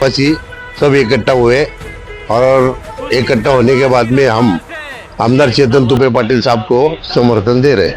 पची सब इकट्ठा हुए और इकट्ठा होने के बाद में हम आमदार चेतन तुपे पाटिल साहब को समर्थन दे रहे हैं।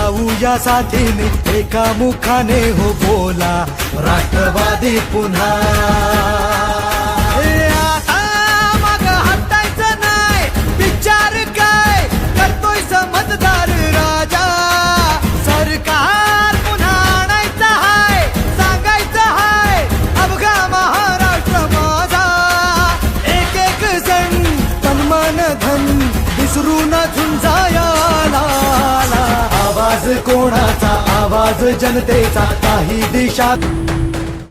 जाऊया साथीने एका मुखाने हो बोला राष्ट्रवादी पुन्हा. ए, आता माग हटायचं नाही विचार काय करतोय समजदार राजा. सरकार पुन्हा आणायचं हाय सांगायचं हाय अवघा महाराष्ट्र माझा. एक एक जण तन्मन धन विसरून झुंजाया आवाज कोणाचा आवाज जनतेचा काही दिशा